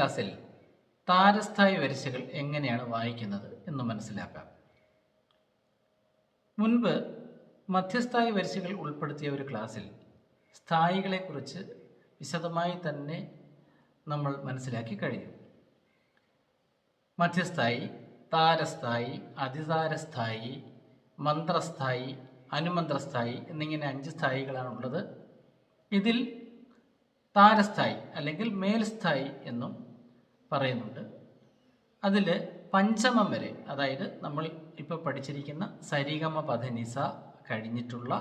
ക്ലാസ്സിൽ താരസ്ഥായി വരിശകൾ എങ്ങനെയാണ് വായിക്കുന്നത് എന്ന് മനസ്സിലാക്കാം. മുൻപ് മധ്യസ്ഥായി വരിശകൾ ഉൾപ്പെടുത്തിയ ഒരു ക്ലാസ്സിൽ സ്ഥായികളെക്കുറിച്ച് വിശദമായി തന്നെ നമ്മൾ മനസ്സിലാക്കി കഴിഞ്ഞു. മധ്യസ്ഥായി താരസ്ഥായി അതിതാരസ്ഥായി മന്ത്രസ്ഥായി അനുമന്ത്രസ്ഥായി എന്നിങ്ങനെ അഞ്ച് സ്ഥായികളാണുള്ളത്. ഇതിൽ താരസ്ഥായി അല്ലെങ്കിൽ മേൽസ്ഥായി എന്നും പറയുന്നുണ്ട്. അതിൽ പഞ്ചമം വരെ അതായത് നമ്മൾ ഇപ്പോൾ പഠിച്ചിരിക്കുന്ന സരിഗമ പധനിസ കഴിഞ്ഞിട്ടുള്ള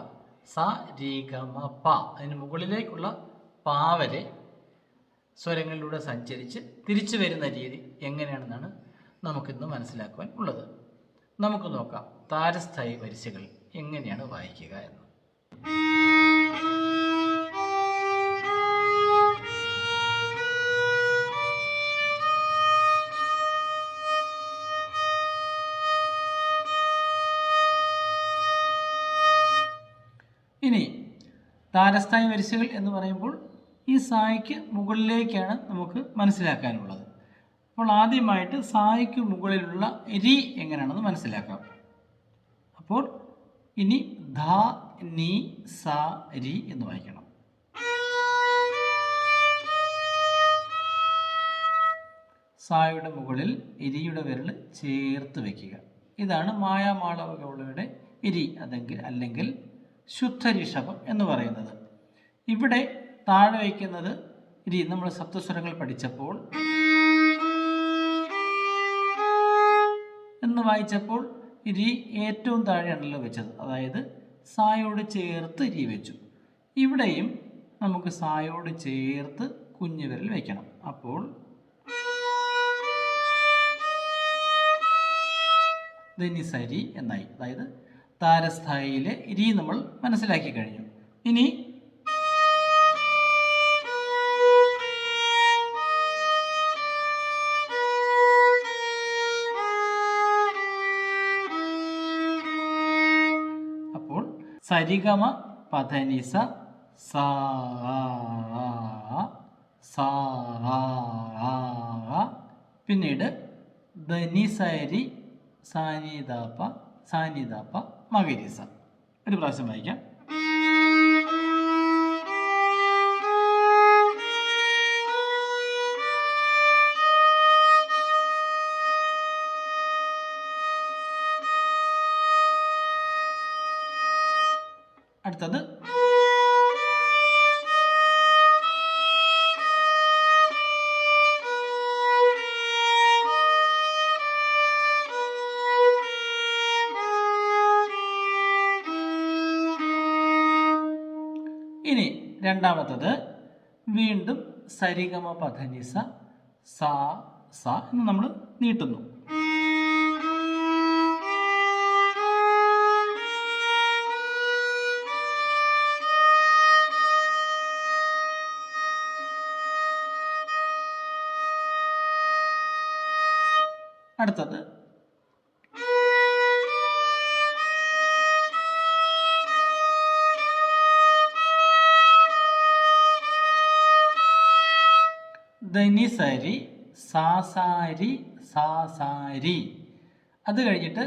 സ രീഗമ പ അതിന് മുകളിലേക്കുള്ള പാ വരെ സ്വരങ്ങളിലൂടെ സഞ്ചരിച്ച് തിരിച്ചു വരുന്ന രീതി എങ്ങനെയാണെന്നാണ് നമുക്കിന്ന് മനസ്സിലാക്കുവാൻ ഉള്ളത്. നമുക്ക് നോക്കാം താരസ്ഥായി വരിശകൾ എങ്ങനെയാണ് വായിക്കുക എന്ന്. താരസ്ഥായി വരിശകൾ എന്ന് പറയുമ്പോൾ ഈ സായിക്ക് മുകളിലേക്കാണ് നമുക്ക് മനസ്സിലാക്കാനുള്ളത്. അപ്പോൾ ആദ്യമായിട്ട് സായിക്ക് മുകളിലുള്ള രി എങ്ങനെയാണെന്ന് മനസ്സിലാക്കാം. അപ്പോൾ ഇനി ധ നീ സ രി എന്ന് വായിക്കണം. സായുടെ മുകളിൽ ഇരിയുടെ വിരൽ ചേർത്ത് വെക്കുക. ഇതാണ് മായാമാളവകളുടെ ഇരി അതെങ്കിൽ അല്ലെങ്കിൽ ശുദ്ധ ഋഷഭം എന്ന് പറയുന്നത്. ഇവിടെ താഴെ വയ്ക്കുന്നത് ഇനി നമ്മൾ സപ്തസ്വരങ്ങൾ പഠിച്ചപ്പോൾ എന്ന് വായിച്ചപ്പോൾ ഇരി ഏറ്റവും താഴെയാണല്ലോ വെച്ചത്. അതായത് സായോട് ചേർത്ത് ഇരി വെച്ചു. ഇവിടെയും നമുക്ക് സായോട് ചേർത്ത് കുഞ്ഞു വിരൽ വയ്ക്കണം. അപ്പോൾ ധനിസരി എന്നായി. അതായത് താരസ്ഥായിയിലെ രി നമ്മൾ മനസ്സിലാക്കി കഴിഞ്ഞു. ഇനി അപ്പോൾ സരിഗമ പധനിസ സാ സാ പിന്നീട് ധനിസരി സാനിദാപ്പ സാനിദാപ്പ മകരിസ ഒരു പ്രാവശ്യം വായിക്കാം. ഇനി രണ്ടാമത്തത് വീണ്ടും സരിഗമ പധനിസ സ സ എന്ന് നമ്മൾ നീട്ടുന്നു. ധനിസരി സാസാരി സാസാരി. അത് കഴിഞ്ഞിട്ട്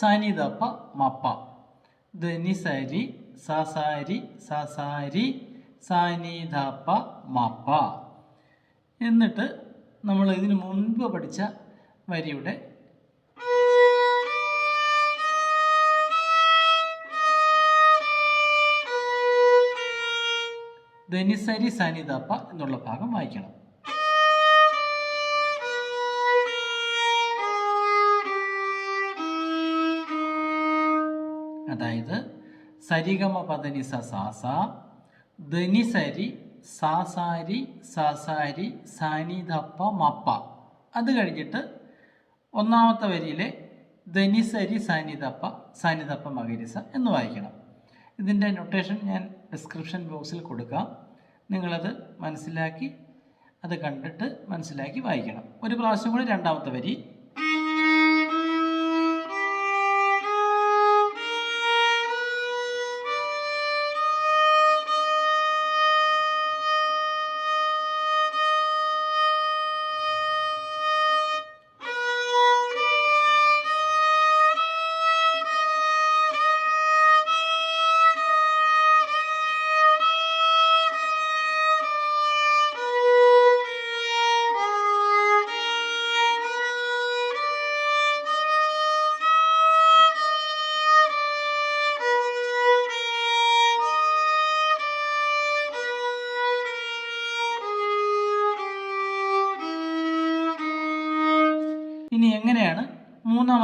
സനിതപ്പ മപ്പ ധനിസരി സാസാരി സാസാരി. സാനിധപ്പ മപ്പ എന്നിട്ട് നമ്മൾ ഇതിനു മുൻപ് പഠിച്ച വരിയുടെ ധനിസരി സനിതപ്പ എന്നുള്ള ഭാഗം വായിക്കണം. അതായത് സരിഗമ പദനിസ സാസ ധനിസരി സാസാരി സാസാരി സാനിധപ്പ മപ്പ. അത് കഴിഞ്ഞിട്ട് ഒന്നാമത്തെ വരിയിലെ ധനിസരി സാനിതപ്പ സാനിതപ്പ മകരിസ എന്ന് വായിക്കണം. ഇതിന്റെ നൊട്ടേഷൻ ഞാൻ ഡിസ്ക്രിപ്ഷൻ ബോക്സിൽ കൊടുക്കാം. നിങ്ങളത് മനസ്സിലാക്കി അത് കണ്ടിട്ട് മനസ്സിലാക്കി വായിക്കണം. ഒരു പ്രാവശ്യം കൂടി രണ്ടാമത്തെ വരി.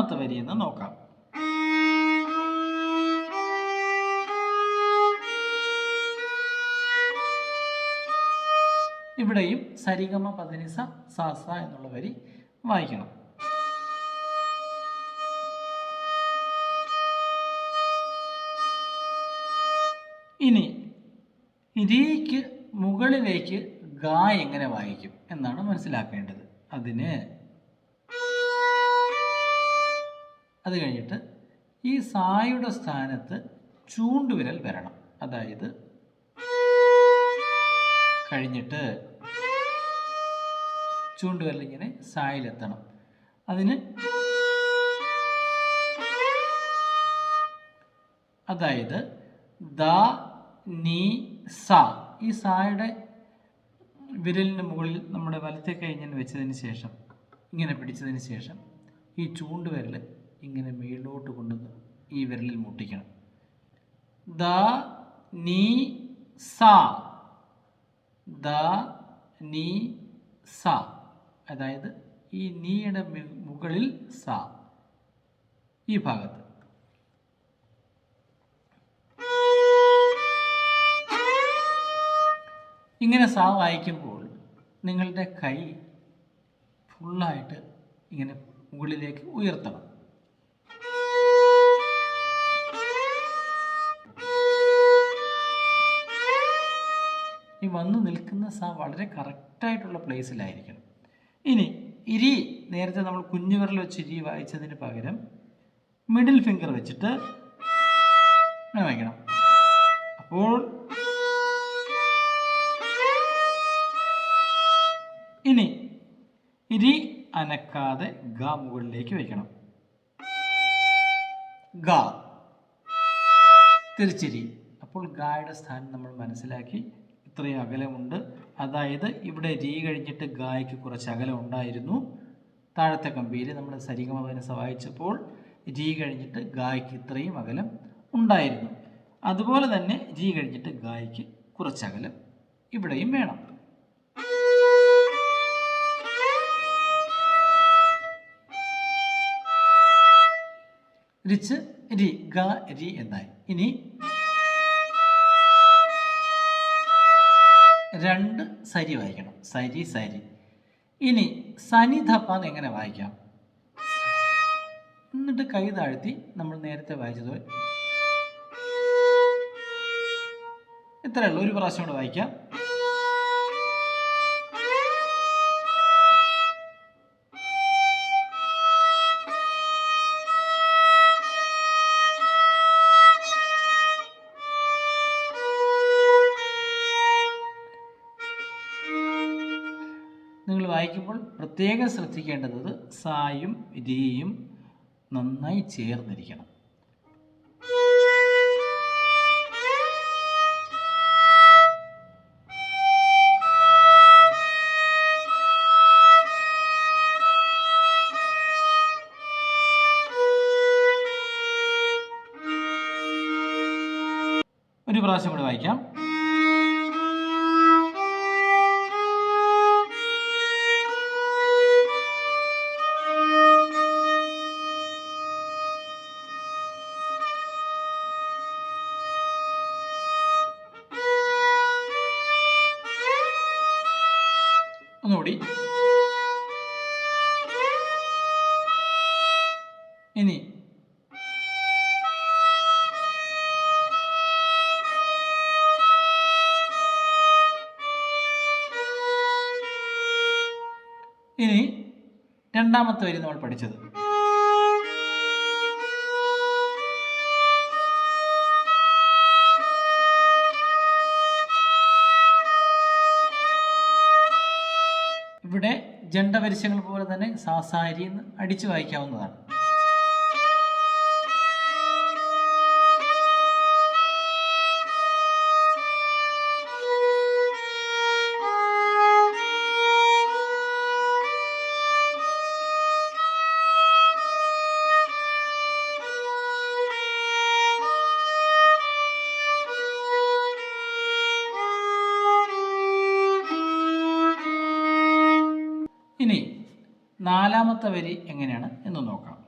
മൂന്നാമത്തെ വരി എന്ന് നോക്കാം. ഇവിടെയും സരിഗമ പതിനിസ സാസ എന്നുള്ള വരി വായിക്കണം. ഇനി രീക്ക് മുകളിലേക്ക് ഗ എങ്ങനെ വായിക്കും എന്നാണ് മനസ്സിലാക്കേണ്ടത്. അതിന് അത് കഴിഞ്ഞിട്ട് ഈ സായുടെ സ്ഥാനത്ത് ചൂണ്ടുവിരൽ വരണം. അതായത് കഴിഞ്ഞിട്ട് ചൂണ്ടുവിരൽ ഇങ്ങനെ സായിലെത്തണം. അതിന് അതായത് ദ നീ സ. ഈ സായുടെ വിരലിന് മുകളിൽ നമ്മുടെ വലത്തെ ഇങ്ങനെ വെച്ചതിന് ശേഷം ഇങ്ങനെ പിടിച്ചതിന് ശേഷം ഈ ചൂണ്ടുവിരൽ ഇങ്ങനെ മേളിലോട്ട് കൊണ്ട് ഈ വിരലിൽ മുട്ടിക്കണം. ദ നീ സ. ദ നീ സ. അതായത് ഈ നീയുടെ മുകളിൽ സ. ഈ ഭാഗത്ത്. ഇങ്ങനെ സ വായിക്കുമ്പോൾ നിങ്ങളുടെ കൈ ഫുള്ളായിട്ട് ഇങ്ങനെ മുകളിലേക്ക് ഉയർത്തണം. ഈ വന്ന് നിൽക്കുന്ന സ വളരെ കറക്റ്റായിട്ടുള്ള പ്ലേസിലായിരിക്കണം ഇനി ഇരി നേരത്തെ നമ്മൾ കുഞ്ഞുവിരൽ വെച്ച് ഇരി വായിച്ചതിന് പകരം മിഡിൽ ഫിംഗർ വെച്ചിട്ട് അങ്ങനെ വായിക്കണം. അപ്പോൾ ഇനി ഇരി അനക്കാതെ ഗ മുകളിലേക്ക് വയ്ക്കണം ഗ. തിരിച്ചിരി. അപ്പോൾ ഗായുടെ സ്ഥാനം നമ്മൾ മനസ്സിലാക്കി ഇത്രയും അകലമുണ്ട്. അതായത് ഇവിടെ രീ കഴിഞ്ഞിട്ട് ഗായ്ക്ക് കുറച്ച് അകലം ഉണ്ടായിരുന്നു. താഴത്തെ കമ്പിയിൽ നമ്മൾ സരിഗമപന സഹായിച്ചപ്പോൾ രീ കഴിഞ്ഞിട്ട് ഗായ്ക്ക് ഇത്രയും അകലം ഉണ്ടായിരുന്നു. അതുപോലെ തന്നെ രീ കഴിഞ്ഞിട്ട് ഗായ്ക്ക് കുറച്ച് അകലം ഇവിടെയും വേണം. രിച്ച് രി ഗ രി എന്നായി. ഇനി രണ്ട് സരി വായിക്കണം. സരി സരി. ഇനി സനിധപ്പ എങ്ങനെ വായിക്കാം? എന്നിട്ട് കൈ താഴ്ത്തി നമ്മൾ നേരത്തെ വായിച്ചതുപോലെ ഇത്രയേ ഉള്ളൂ. ഒരു പ്രാവശ്യം കൂടെ വായിക്കാം. വായിക്കുമ്പോൾ പ്രത്യേകം ശ്രദ്ധിക്കേണ്ടത് സായും രീയും നന്നായി ചേർന്നിരിക്കണം. ഒരു പ്രാവശ്യം കൂടെ വായിക്കാം. ഇനി രണ്ടാമത്തെ വരി നമ്മൾ പഠിച്ചത്. ഇവിടെ ജണ്ടപരിശങ്ങൾ പോലെ തന്നെ സാസാരി എന്ന് അടിച്ചു വായിക്കാവുന്നതാണ്. നാലാമത്തെ വരി എങ്ങനെയാണ് എന്ന് നോക്കാം.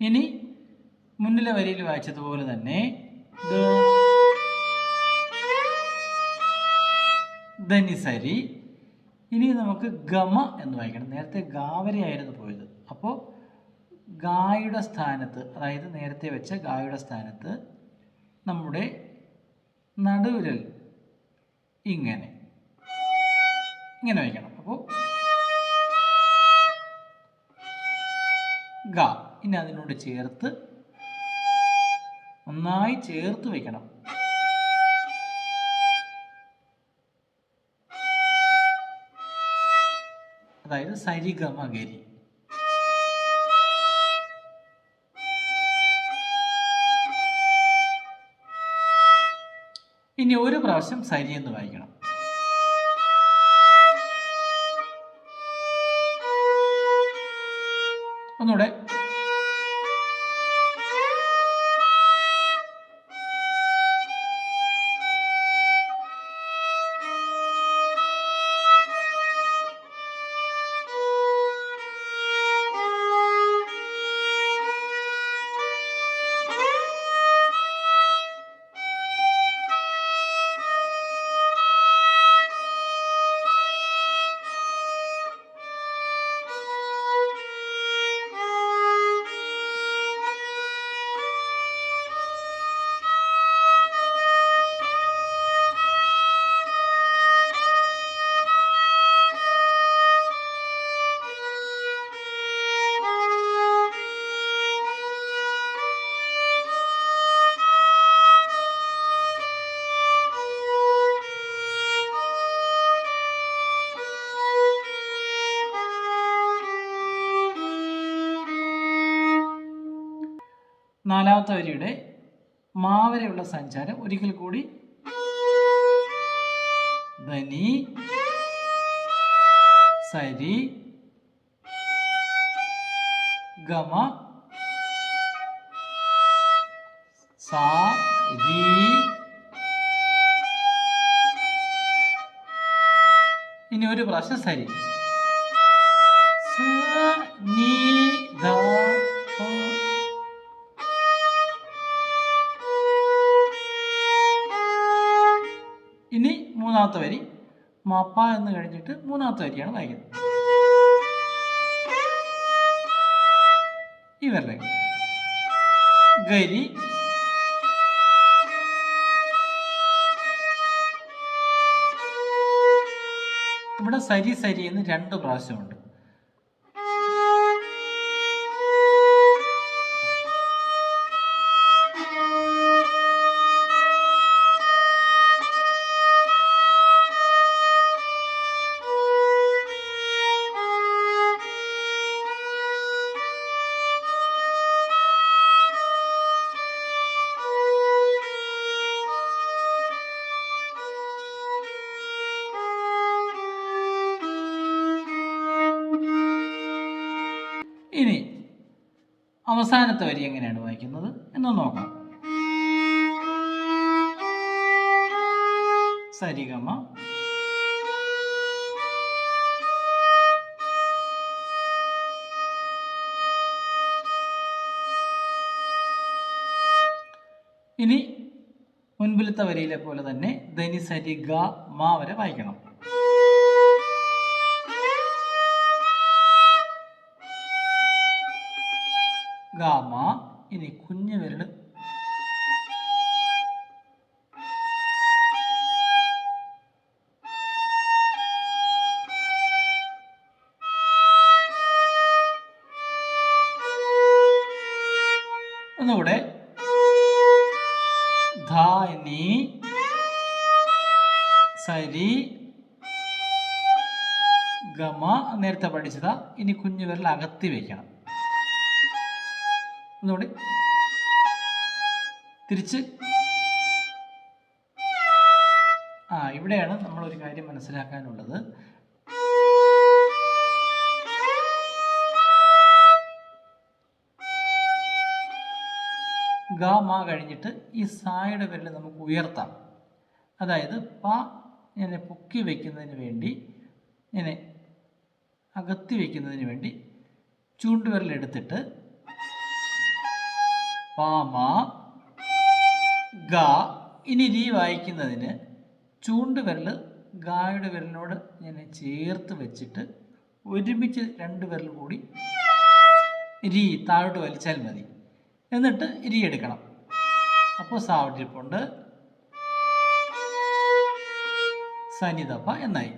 ഇനി മുന്നിലെ വരിയിൽ വായിച്ചതുപോലെ തന്നെ ധനിസരി ഇനി നമുക്ക് ഗമ എന്ന് വായിക്കണം. നേരത്തെ ഗാവരയായിരുന്നു പോയത്. അപ്പോൾ ഗായുടെ സ്ഥാനത്ത് അതായത് നേരത്തെ വെച്ച ഗായുടെ സ്ഥാനത്ത് നമ്മുടെ നടുവിരൽ ഇങ്ങനെ. ഇങ്ങനെ വയ്ക്കണം. അപ്പോൾ ഗ. ഇനി അതിനോട് ചേർത്ത് നന്നായി ചേർത്ത് വയ്ക്കണം അതായത് സരിഗമഗരി. ഇനി ഒരു പ്രാവശ്യം സരി എന്ന് വായിക്കണം. ഒന്നുകൂടെ നാലാമത്തെ വരിയുടെ മാവരെയുള്ള സഞ്ചാരം ഒരിക്കൽ കൂടി. ധനി. സരി. ഗമ. സാ ഇനി ഒരു പ്രാവശ്യം സരി. സ നീ ധ മൂന്നാമത്തെ വരി മപ്പ എന്ന് കഴിഞ്ഞിട്ട് മൂന്നാമത്തെ വരിയാണ് വായിക്കുന്നത്. ഇവരുടെ ഗരി ഇവിടെ സരി സരി എന്ന് രണ്ട് പ്രാവശ്യമുണ്ട്. ഇനി അവസാനത്തെ വരി എങ്ങനെയാണ് വായിക്കുന്നത്? എന്ന് നോക്കാം. സരിഗമ. ഇനി മുൻപിലത്തെ വരിയിലെ പോലെ തന്നെ ധനി സരി ഗ മ വരെ വായിക്കണം. ഗാമ ഇനി കുഞ്ഞു വിരൽ. ഒന്നുകൂടെ. ധാനി സരി ഗമ നേരത്തെ പഠിച്ചതാ. ഇനി കുഞ്ഞു വിരൽ അകത്തി വെക്കണം. ഒന്നുകൂടി. തിരിച്ച്. ആ ഇവിടെയാണ് നമ്മൾ ഒരു കാര്യം മനസ്സിലാക്കാനുള്ളത്. ഗ മാ കഴിഞ്ഞിട്ട് ഈ സായുടെ വിരൽ നമുക്ക് ഉയർത്താം. അതായത് പ ഇങ്ങനെ പൊക്കി വയ്ക്കുന്നതിന് വേണ്ടി ഇങ്ങനെ അകത്തി വയ്ക്കുന്നതിന് വേണ്ടി ചൂണ്ടുവിരൽ എടുത്തിട്ട് പാമ ഗ. ഇനി രീ വായിക്കുന്നതിന് ചൂണ്ടുവിരൽ ഗായുടെ വിരലിനോട് ഇങ്ങനെ ചേർത്ത് വെച്ചിട്ട് ഒരുമിച്ച് രണ്ട് വിരൽ കൂടി രീ താഴോട്ട് വലിച്ചാൽ മതി. എന്നിട്ട് രീ എടുക്കണം. അപ്പോൾ സാവട്ടിരിപ്പുണ്ട് സനിതപ്പ എന്നായി.